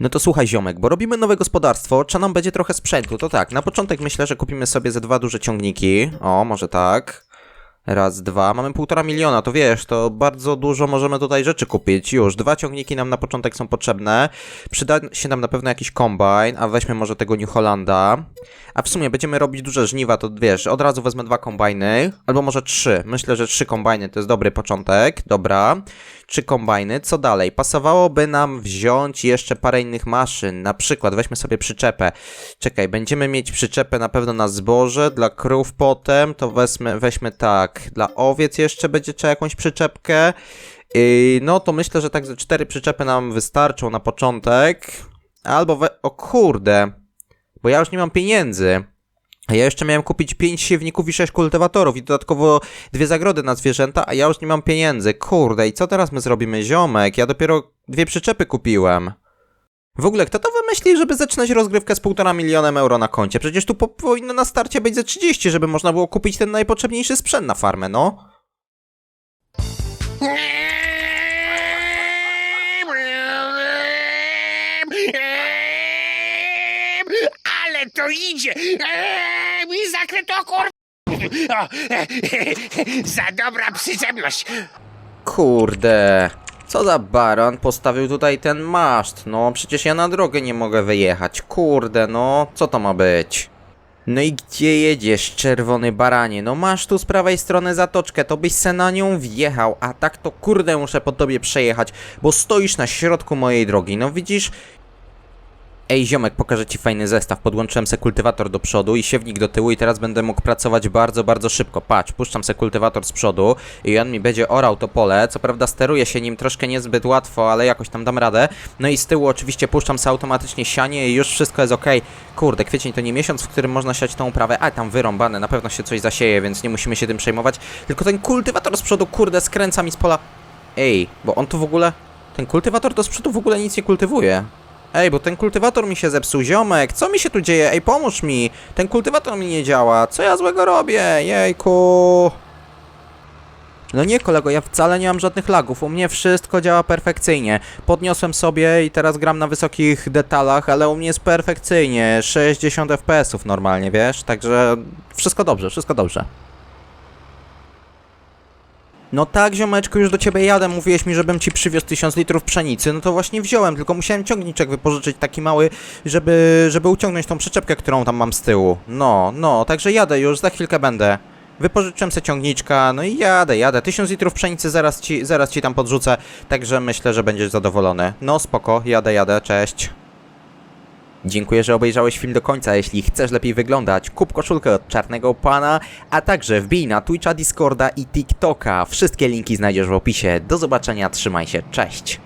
No to słuchaj ziomek, bo robimy nowe gospodarstwo, trzeba nam będzie trochę sprzętu, to tak, na początek myślę, że kupimy sobie ze dwa duże ciągniki, o, może tak. Raz, dwa, mamy półtora miliona, to wiesz, to bardzo dużo możemy tutaj rzeczy kupić. Już, dwa ciągniki nam na początek są potrzebne. Przyda się nam na pewno jakiś kombajn, a weźmy może tego New Hollanda. A w sumie będziemy robić duże żniwa, to wiesz, od razu wezmę dwa kombajny, albo może trzy. Myślę, że trzy kombajny to jest dobry początek. Dobra. Trzy kombajny. Co dalej? Pasowałoby nam wziąć jeszcze parę innych maszyn. Na przykład weźmy sobie przyczepę. Czekaj, będziemy mieć przyczepę na pewno na zboże, dla krów potem, to wezmę, weźmy tak. Dla owiec jeszcze będzie trzeba jakąś przyczepkę. No to myślę, że tak ze cztery przyczepy nam wystarczą na początek. Albo we... O kurde. Bo ja już nie mam pieniędzy. A ja jeszcze miałem kupić 5 siewników i 6 kultywatorów i dodatkowo dwie zagrody na zwierzęta, a ja już nie mam pieniędzy. Kurde, i co teraz my zrobimy, ziomek? Ja dopiero dwie przyczepy kupiłem. W ogóle, kto to wymyśli, żeby zaczynać rozgrywkę z półtora milionem euro na koncie? Przecież tu po, powinno na starcie być ze 30, żeby można było kupić ten najpotrzebniejszy sprzęt na farmę, no. Ale to idzie! Mi zakryto kur... O, za dobra przyczepność! Kurde. Co za baron postawił tutaj ten maszt? No, przecież ja na drogę nie mogę wyjechać. Kurde, no, co to ma być? No i gdzie jedziesz, czerwony baranie? No masz tu z prawej strony zatoczkę, to byś se na nią wjechał, a tak to kurde muszę po tobie przejechać, bo stoisz na środku mojej drogi. No widzisz, Ej, ziomek, pokażę ci fajny zestaw. Podłączyłem se kultywator do przodu i siewnik do tyłu i teraz będę mógł pracować bardzo, bardzo szybko. Patrz, puszczam se kultywator z przodu i on mi będzie orał to pole. Co prawda steruje się nim troszkę niezbyt łatwo, ale jakoś tam dam radę. No i z tyłu oczywiście puszczam se automatycznie sianie i już wszystko jest ok. Kurde, kwiecień to nie miesiąc, w którym można siać tą uprawę. A, tam wyrąbane, na pewno się coś zasieje, więc nie musimy się tym przejmować. Tylko ten kultywator z przodu, kurde, skręca mi z pola. Ej, bo on tu w ogóle... Ten kultywator to z przodu w ogóle nic nie kultywuje. Ej, bo ten kultywator mi się zepsuł, ziomek, co mi się tu dzieje? Ej, pomóż mi! Ten kultywator mi nie działa, co ja złego robię? Jejku! No nie kolego, ja wcale nie mam żadnych lagów, u mnie wszystko działa perfekcyjnie. Podniosłem sobie i teraz gram na wysokich detalach, ale u mnie jest perfekcyjnie, 60 fps-ów normalnie, wiesz? Także wszystko dobrze, wszystko dobrze. No tak, ziomeczku, już do ciebie jadę. Mówiłeś mi, żebym ci przywiózł 1000 litrów pszenicy. No to właśnie wziąłem, tylko musiałem ciągniczek wypożyczyć taki mały, żeby, żeby uciągnąć tą przyczepkę, którą tam mam z tyłu. No, no, także jadę już, za chwilkę będę. Wypożyczyłem sobie ciągniczka, no i jadę, jadę. 1000 litrów pszenicy zaraz ci, zaraz ci tam podrzucę, także myślę, że będziesz zadowolony. No spoko, jadę, jadę, cześć. Dziękuję, że obejrzałeś film do końca. Jeśli chcesz lepiej wyglądać, kup koszulkę od Czarnego Pana, a także wbij na Twitcha, Discorda i TikToka. Wszystkie linki znajdziesz w opisie. Do zobaczenia, trzymaj się, cześć!